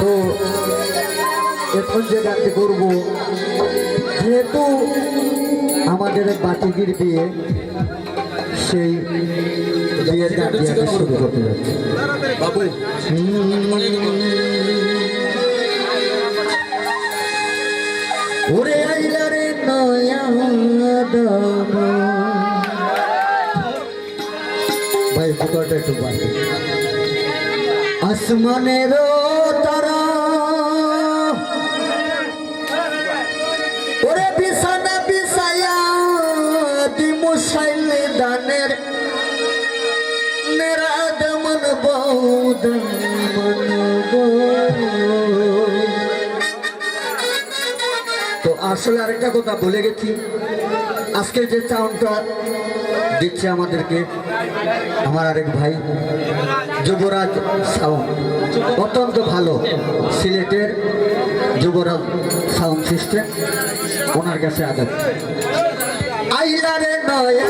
তো এখন যে গানটি করব, যেহেতু আমাদের বাটিকির বিয়ে, সেই বিয়ের গান দিয়ে আমি শুরু করতে যাচ্ছি। ওরে আইলা রে নয়া দামা ভাই ফটোটা একটু বাড়ি। আসমানের তারা। ওরে বিছানা বিছায়া দিমু সাইলে দানের। মেরা দমন বৌদ তো আসলে আরেকটা কথা, বলে গেছি। আজকে যে চাউনটা দিচ্ছে আমাদেরকে আমার আরেক ভাই, যুবরাজ সাউন্ড। অত্যন্ত ভালো সিলেটের যুবরাজ সাউন্ড সিস্টেম। ওনার কাছে আদব আইলারে নয়া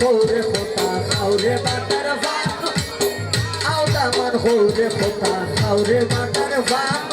হৌরে খোতা খাওরে বাটার ভাম আও দামান হৌরে খোতা খাওরে বাটার ভাম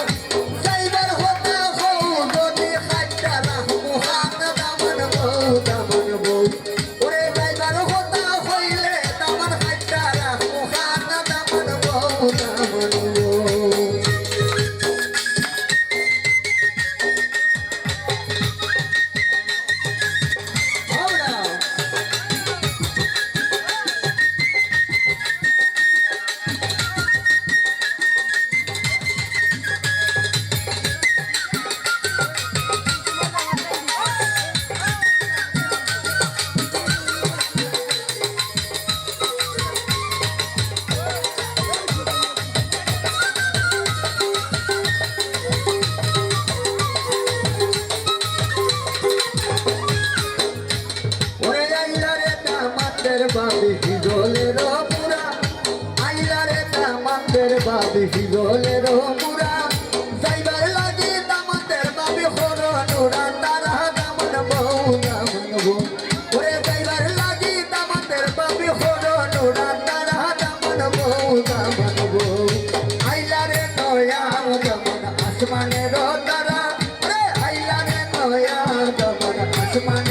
দামন আসমানের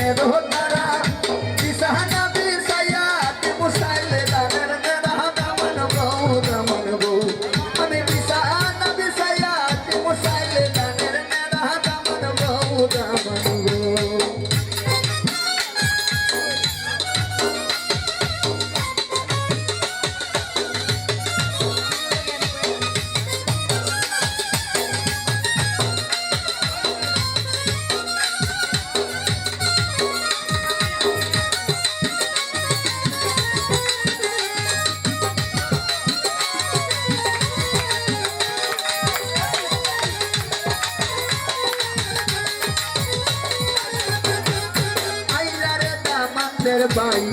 বাই।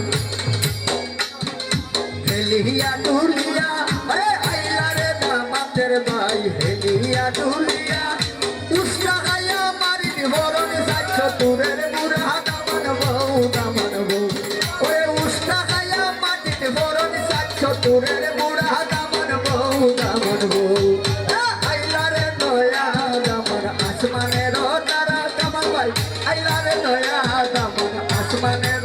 হেলিয়া দুলিয়া, আরে আইলারে দামাদের বাই। হেলিয়া দুলিয়া উস্তা গায়া মারিন হরণ সাচ্ছ তুরের বুড়া দামান বউ দামান বউ। ওরে উস্তা গায়া মাটিন হরণ সাচ্ছ তুরের বুড়া দামান বউ দামান বউ। ভাই। আসমানের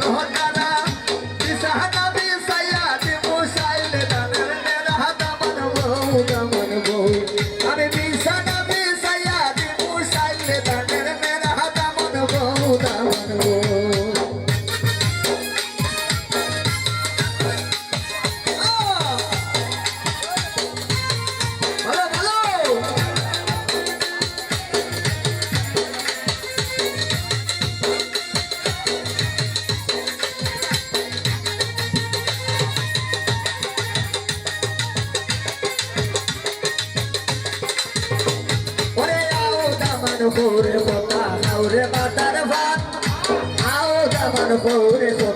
পৌরে কোথা হাওরে পাতার ভাত হাও জামান পৌরে কোথা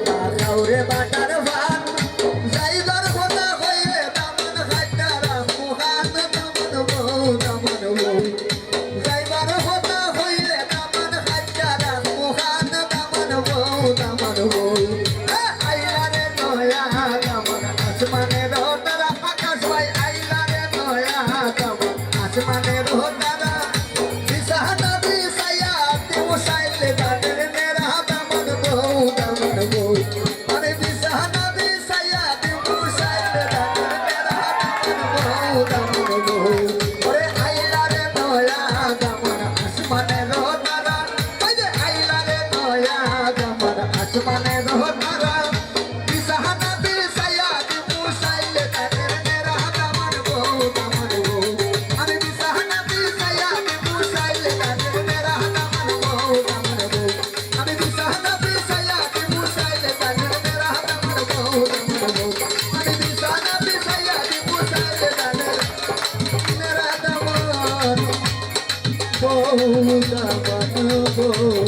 Gracias. মৌতা পাঠাবো